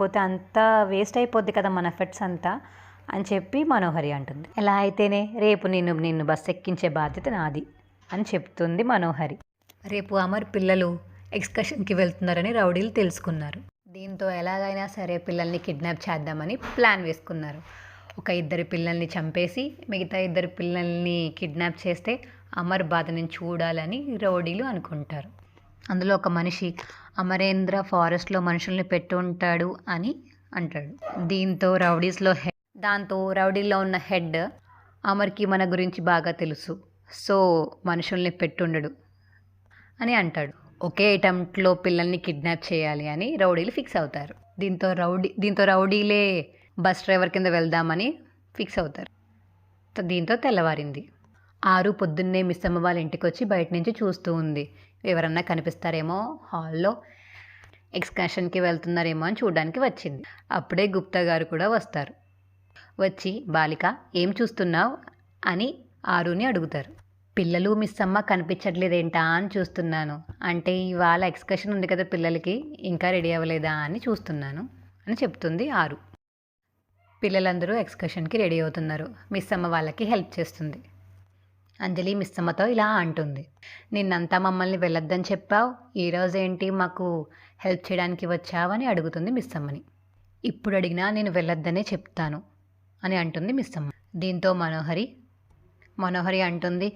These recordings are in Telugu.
పోతే అంతా వేస్ట్ అయిపోద్ది కదా మన ఎఫర్ట్స్ అంతా అని చెప్పి మనోహరి అంటుంది. ఎలా అయితేనే రేపు నిన్ను నిన్ను బస్ ఎక్కించే బాధ్యత నాది అని చెప్తుంది మనోహరి. రేపు అమర్ పిల్లలు ఎక్స్కర్షన్కి వెళ్తున్నారని రౌడీలు తెలుసుకున్నారు. దీంతో ఎలాగైనా సరే పిల్లల్ని కిడ్నాప్ చేద్దామని ప్లాన్ వేసుకున్నారు. ఒక ఇద్దరు పిల్లల్ని చంపేసి మిగతా ఇద్దరు పిల్లల్ని కిడ్నాప్ చేస్తే అమర్ బాధని చూడాలని రౌడీలు అనుకుంటారు. అందులో ఒక మనిషి అమరేంద్ర ఫారెస్ట్లో మనుషుల్ని పెట్టుంటాడు అని అంటాడు. దీంతో రౌడీస్లో హెడ్ దాంతో రౌడీలో ఉన్న హెడ్ అమర్కి మన గురించి బాగా తెలుసు. సో మనుషుల్ని పెట్టుండడు అని అంటాడు. ఒకే అటెంప్ట్లో పిల్లల్ని కిడ్నాప్ చేయాలి అని రౌడీలు ఫిక్స్ అవుతారు. దీంతో రౌడీ దీంతో రౌడీలే బస్ డ్రైవర్ కింద వెళ్దామని ఫిక్స్ అవుతారు. దీంతో తెల్లవారింది. ఆరు పొద్దున్నే మిస్ అమ్మ వాళ్ళ ఇంటికి వచ్చి బయట నుంచి చూస్తూ ఉంది. ఎవరన్నా కనిపిస్తారేమో హాల్లో ఎక్స్కర్షన్కి వెళ్తున్నారేమో అని చూడడానికి వచ్చింది. అప్పుడే గుప్తా గారు కూడా వస్తారు. వచ్చి బాలిక ఏం చూస్తున్నావు? అని ఆరుని అడుగుతారు. పిల్లలు మిస్ అమ్మ కనిపించట్లేదేంటా? అని చూస్తున్నాను. అంటే ఇవాళ ఎక్స్కర్షన్ ఉంది కదా పిల్లలకి ఇంకా రెడీ అవ్వలేదా అని చూస్తున్నాను అని చెప్తుంది ఆరు. పిల్లలందరూ ఎక్స్కర్షన్కి రెడీ అవుతున్నారు. మిస్ అమ్మ వాళ్ళకి హెల్ప్ చేస్తుంది. అంజలి మిస్ అమ్మతో ఇలా అంటుంది. నిన్నంతా మమ్మల్ని వెళ్ళొద్దని చెప్పావు. ఈరోజు ఏంటి? మాకు హెల్ప్ చేయడానికి వచ్చావని అడుగుతుంది మిస్సమ్మని. ఇప్పుడు అడిగినా నేను వెళ్ళొద్దనే చెప్తాను అని అంటుంది మిస్ అమ్మ దీంతో మనోహరి మనోహరి అంటుంది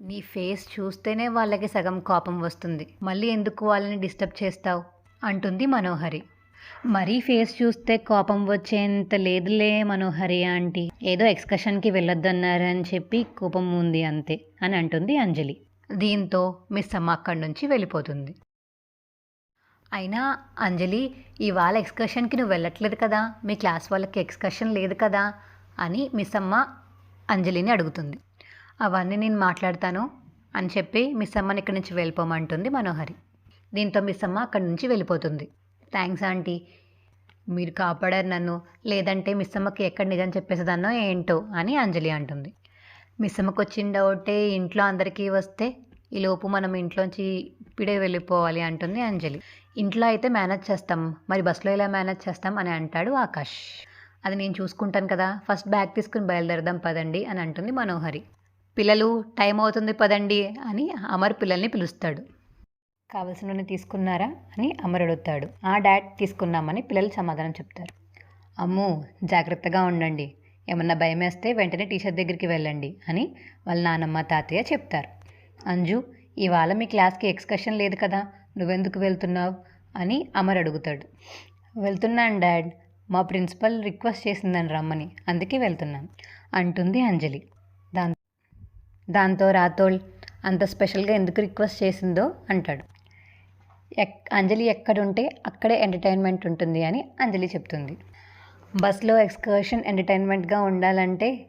నీ ఫేస్ చూస్తేనే వాళ్ళకి సగం కోపం వస్తుంది. మళ్ళీ ఎందుకు వాళ్ళని డిస్టర్బ్ చేస్తావు? అంటుంది మనోహరి. మరీ ఫేస్ చూస్తే కోపం వచ్చేంత లేదులే మనోహరి ఆంటీ. ఏదో ఎక్స్కర్షన్కి వెళ్ళొద్దన్నారని చెప్పి కోపం ఉంది అంతే అని అంటుంది అంజలి. దీంతో మిస్ అమ్మ అక్కడి నుంచి వెళ్ళిపోతుంది. అయినా అంజలి ఇవాళ ఎక్స్కర్షన్కి నువ్వు వెళ్ళట్లేదు కదా? మీ క్లాస్ వాళ్ళకి ఎక్స్కర్షన్ లేదు కదా? అని మిస్ అమ్మ అంజలిని అడుగుతుంది. అవన్నీ నేను మాట్లాడతాను అని చెప్పి మిస్ అమ్మని ఇక్కడి నుంచి వెళ్ళిపోమంటుంది మనోహరి. దీంతో మిస్ అమ్మ అక్కడి నుంచి వెళ్ళిపోతుంది. Thanks aunty. మీరు కాపాడారు నన్ను. లేదంటే మిస్ అమ్మకి ఎక్కడ నిజం చెప్పేసేదాన్నో ఏంటో అని అంజలి అంటుంది. మిస్ అమ్మకి వచ్చిన డౌటే ఇంట్లో అందరికీ వస్తే ఈలోపు మనం ఇంట్లోంచి ఇప్పుడే వెళ్ళిపోవాలి అంటుంది అంజలి. ఇంట్లో అయితే మేనేజ్ చేస్తాం. మరి బస్సులో ఎలా మేనేజ్ చేస్తాం అని అంటాడు ఆకాష్. అది నేను చూసుకుంటాను కదా. ఫస్ట్ బ్యాగ్ తీసుకుని బయలుదేరదాం పదండి అని అంటుంది మనోహరి. పిల్లలు టైం అవుతుంది పదండి అని అమర్ పిల్లల్ని పిలుస్తాడు. కావలసినవన్నీ తీసుకున్నారా అని అమర్ అడుగుతాడు. ఆ డాడ్ తీసుకున్నామని పిల్లలు సమాధానం చెప్తారు. అమ్మో జాగ్రత్తగా ఉండండి. ఏమన్నా భయం వేస్తే వెంటనే టీచర్ దగ్గరికి వెళ్ళండి అని వాళ్ళ నానమ్మ తాతయ్య చెప్తారు. అంజు ఇవాళ మీ క్లాస్కి ఎక్స్కర్షన్ లేదు కదా నువ్వెందుకు వెళ్తున్నావు అని అమర్ అడుగుతాడు. వెళ్తున్నాను డాడ్. మా ప్రిన్సిపల్ రిక్వెస్ట్ చేసిందని రమ్మని. అందుకే వెళ్తున్నాను అంటుంది అంజలి. దాంతో దాంతో రాతోల్ అంత స్పెషల్గా ఎందుకు రిక్వెస్ట్ చేసిందో అంటాడు. అంజలి ఎక్కడుంటే అక్కడే ఎంటర్టైన్మెంట్ ఉంటుంది అని అంజలి చెప్తుంది. బస్లో ఎక్స్కర్షన్ ఎంటర్టైన్మెంట్గా ఉండాలంటే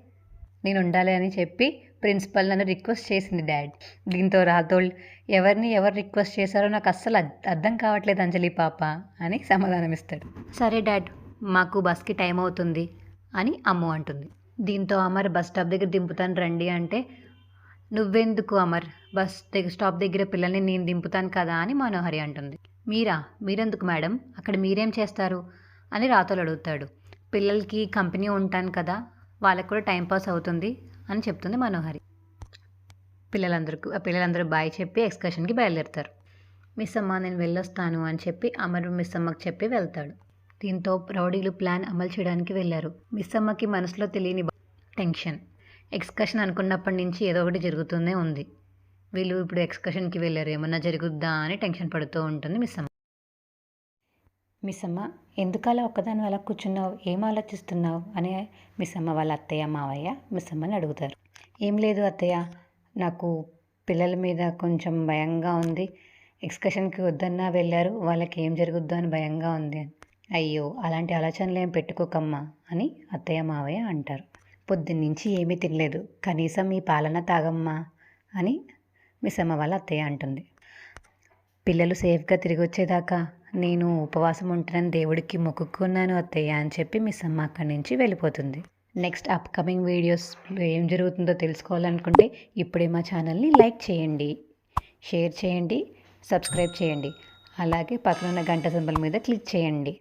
నేను ఉండాలి అని చెప్పి ప్రిన్సిపల్ నన్ను రిక్వెస్ట్ చేసింది డాడ్. దీంతో రాథోల్ ఎవరిని ఎవరు రిక్వెస్ట్ చేశారో నాకు అస్సలు అర్థం కావట్లేదు అంజలి పాప అని సమాధానం ఇస్తాడు. సరే డాడ్ మాకు బస్కి టైం అవుతుంది అని అమ్ము అంటుంది. దీంతో అమర్ బస్ స్టాప్ దగ్గర దింపుతాను రండి అంటే నువ్వెందుకు అమర్? బస్ దగ్గర స్టాప్ దగ్గర పిల్లల్ని నేను దింపుతాను కదా అని మనోహరి అంటుంది. మీరా? మీరెందుకు మేడం? అక్కడ మీరేం చేస్తారు? అని రాతోలు అడుగుతాడు. పిల్లలకి కంపెనీ ఉంటాను కదా వాళ్ళకు కూడా టైంపాస్ అవుతుంది అని చెప్తుంది మనోహరి. పిల్లలందరికీ పిల్లలందరూ బాయ్ చెప్పి ఎక్స్కర్షన్కి బయలుదేరుతారు. మిస్ అమ్మ నేను వెళ్ళొస్తాను అని చెప్పి అమర్ మిస్ అమ్మకి చెప్పి వెళ్తాడు. దీంతో రౌడీలు ప్లాన్ అమలు చేయడానికి వెళ్ళారు. మిస్ అమ్మకి మనసులో తెలియని టెన్షన్. ఎక్స్కర్షన్ అనుకున్నప్పటి నుంచి ఏదో ఒకటి జరుగుతూనే ఉంది. వీళ్ళు ఇప్పుడు ఎక్స్కర్షన్కి వెళ్ళారు. ఏమన్నా జరుగుద్దా అని టెన్షన్ పడుతూ ఉంటుంది మిస్ అమ్మ. మిస్ అమ్మ ఎందుకలా ఒక్కదాని అలా కూర్చున్నావు? ఏం ఆలోచిస్తున్నావు? అని మిస్ అమ్మ వాళ్ళ అత్తయ్య మావయ్య మిస్ అమ్మని అడుగుతారు. ఏం లేదు అత్తయ్య నాకు పిల్లల మీద కొంచెం భయంగా ఉంది. ఎక్స్కర్షన్కి వద్దన్నా వెళ్ళారు. వాళ్ళకి ఏం జరుగుద్దో అని భయంగా ఉంది. అయ్యో అలాంటి ఆలోచనలు ఏం పెట్టుకోకమ్మా అని అత్తయ్య మావయ్య అంటారు. పొద్దున్నుంచి ఏమీ తినలేదు. కనీసం ఈ పాలన తాగమ్మా అని మిసమ్మ అమ్మ వాళ్ళ అత్తయ్య అంటుంది. పిల్లలు సేఫ్గా తిరిగి వచ్చేదాకా నేను ఉపవాసం ఉంటానని దేవుడికి మొక్కుకున్నాను అత్తయ్య అని చెప్పి మిస్ అమ్మ అక్కడి నుంచి వెళ్ళిపోతుంది. నెక్స్ట్ అప్కమింగ్ వీడియోస్లో ఏం జరుగుతుందో తెలుసుకోవాలనుకుంటే ఇప్పుడే మా ఛానల్ని లైక్ చేయండి షేర్ చేయండి సబ్స్క్రైబ్ చేయండి. అలాగే పక్కన ఉన్న గంట సింబల్ మీద క్లిక్ చేయండి.